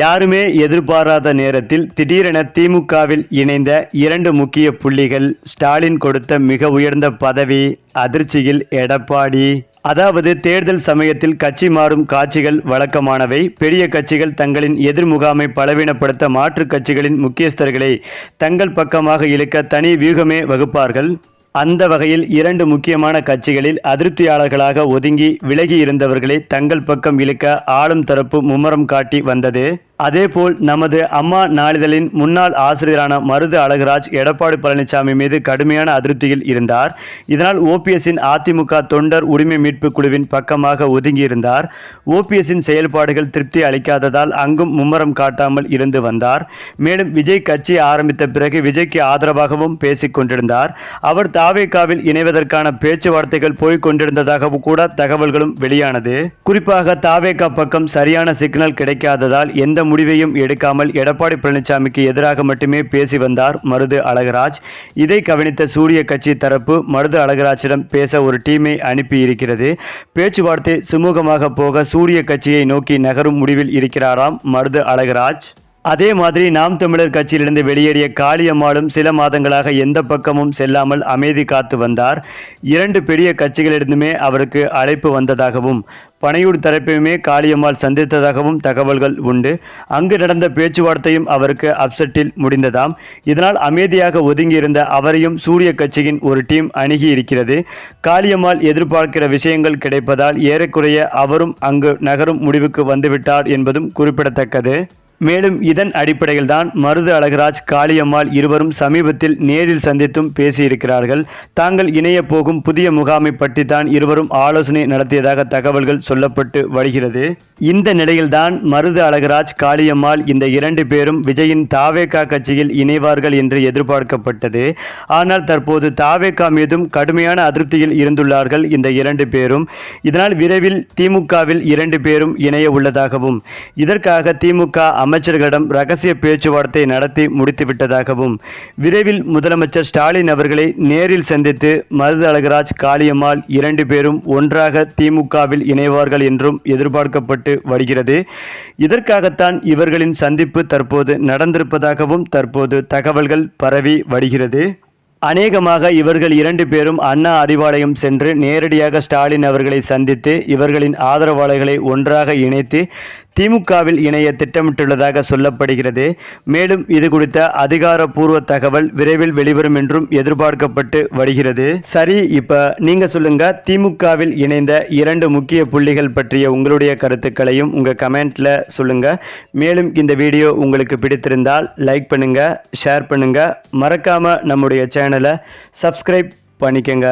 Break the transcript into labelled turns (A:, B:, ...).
A: யாருமே எதிர்பாராத நேரத்தில் திடீரென திமுகவில் இணைந்த இரண்டு முக்கிய புள்ளிகள் ஸ்டாலின் கொடுத்த மிக உயர்ந்த பதவி அதிர்ச்சியில் எடப்பாடி. அதாவது தேர்தல் சமயத்தில் கட்சி மாறும் காட்சிகள் வழக்கமானவை. பெரிய கட்சிகள் தங்களின் எதிர் முகாமை பலவீனப்படுத்த மாற்றுக் கட்சிகளின் முக்கியஸ்தர்களை தங்கள் பக்கமாக இழுக்க தனி வியூகமே வகுப்பார்கள். அந்த வகையில் இரண்டு முக்கியமான கட்சிகளில் அதிருப்தியாளர்களாக ஒதுங்கி விலகி இருந்தவர்களை தங்கள் பக்கம் இழுக்க ஆளும் தரப்பு மும்முரம் காட்டி வந்தது. அதேபோல் நமது அம்மா நாளிதழின் முன்னாள் ஆசிரியரான மருது அழகுராஜ் எடப்பாடி பழனிசாமி மீது கடுமையான அதிருப்தியில் இருந்தார். இதனால் ஓபிஎஸ்ஸின் அதிமுக தொண்டர் உரிமை மீட்பு குழுவின் பக்கமாக ஒதுங்கியிருந்தார். ஓபிஎஸ்ஸின் செயல்பாடுகள் திருப்தி அளிக்காததால் அங்கும் மும்முரம் காட்டாமல் இருந்து வந்தார். மேலும் விஜய் கட்சி ஆரம்பித்த பிறகு விஜய்க்கு ஆதரவாகவும் பேசிக் கொண்டிருந்தார். அவர் தாவேகாவில் இணைவதற்கான பேச்சுவார்த்தைகள் போய்க் கொண்டிருந்ததாகவும் கூட தகவல்களும் வெளியானது. குறிப்பாக தாவேகா பக்கம் சரியான சிக்னல் கிடைக்காததால் எந்த முடிவையும் எடுக்காமல் எடப்பாடி பழனிசாமிக்கு எதிராக மட்டுமே பேசி வந்தார் மருது அழகராஜ். இதை கவனித்த சூரிய கட்சி தரப்பு மருது அழகராஜிடம் பேச ஒரு டீமை அனுப்பி இருக்கிறது பேச்சுவார்த்தை சுமூகமாக போக சூரிய கட்சியை நோக்கி நகரும் முடிவில் இருக்கிறாராம் மருது அழகராஜ். அதே மாதிரி நாம் தமிழர் கட்சியிலிருந்து வெளியேறிய காளியம்மாளும் சில மாதங்களாக எந்த பக்கமும் செல்லாமல் அமைதி காத்து வந்தார். இரண்டு பெரிய கட்சிகளிடந்துமே அவருக்கு அழைப்பு வந்ததாகவும் பனையூர் தரப்பையுமே காளியம்மாள் சந்தித்ததாகவும் தகவல்கள் உண்டு. அங்கு நடந்த பேச்சுவார்த்தையும் அவருக்கு அப்செட்டில் முடிந்ததாம். இதனால் அமைதியாக ஒதுங்கியிருந்த அவரையும் சூரிய கட்சியின் ஒரு டீம் அணுகி இருக்கிறது. காளியம்மாள் எதிர்பார்க்கிற விஷயங்கள் கிடைப்பதால் ஏறக்குறைய அவரும் அங்கு நகரும் முடிவுக்கு வந்துவிட்டார் என்பதும் குறிப்பிடத்தக்கது. மேலும் இதன் அடிப்படையில் தான் மருது அழகராஜ் காளியம்மாள் இருவரும் சமீபத்தில் நேரில் சந்தித்தும் பேசியிருக்கிறார்கள். தாங்கள் இணைய போகும் புதிய முகாமை பற்றி தான் இருவரும் ஆலோசனை நடத்தியதாக தகவல்கள் சொல்லப்பட்டு வருகிறது. இந்த நிலையில்தான் மருது அழகராஜ் காளியம்மாள் இந்த இரண்டு பேரும் விஜயின் தாவேகா கட்சியில் இணைவார்கள் என்று எதிர்பார்க்கப்பட்டது. ஆனால் தற்போது தாவேகா மீதும் கடுமையான அதிருப்தியில் இருந்துள்ளார்கள் இந்த இரண்டு பேரும். இதனால் விரைவில் திமுகவில் இரண்டு பேரும் இணைய உள்ளதாகவும் இதற்காக திமுக அமைச்சர்களிடம் ரகசிய பேச்சுவார்த்தை நடத்தி முடித்துவிட்டதாகவும் விரைவில் முதலமைச்சர் ஸ்டாலின் அவர்களை நேரில் சந்தித்து மருது அழகராஜ் காளியம்மாள் இரண்டு பேரும் ஒன்றாக திமுகவில் இணைவார்கள் என்றும் எதிர்பார்க்கப்பட்டு வருகிறது. இதற்காகத்தான் இவர்களின் சந்திப்பு தற்போது நடந்திருப்பதாகவும் தற்போது தகவல்கள் பரவி வருகிறது. அநேகமாக இவர்கள் இரண்டு பேரும் அண்ணா அறிவாலயம் சென்று நேரடியாக ஸ்டாலின் அவர்களை சந்தித்து இவர்களின் ஆதரவாளர்களை ஒன்றாக இணைத்து திமுகவில் இணைய திட்டமிட்டுள்ளதாக சொல்லப்படுகிறது. மேலும் இது குறித்த அதிகாரப்பூர்வ தகவல் விரைவில் வெளிவரும் என்றும் எதிர்பார்க்கப்பட்டு வருகிறது. சரி இப்ப நீங்க சொல்லுங்க திமுகவில் இணைந்த இரண்டு முக்கிய புள்ளிகள் பற்றிய உங்களுடைய கருத்துக்களையும் உங்க கமெண்ட்ல சொல்லுங்க. மேலும் இந்த வீடியோ உங்களுக்கு பிடித்திருந்தால் லைக் பண்ணுங்க ஷேர் பண்ணுங்க. மறக்காம நம்முடைய சேனலை சப்ஸ்கிரைப் பண்ணிக்கங்க.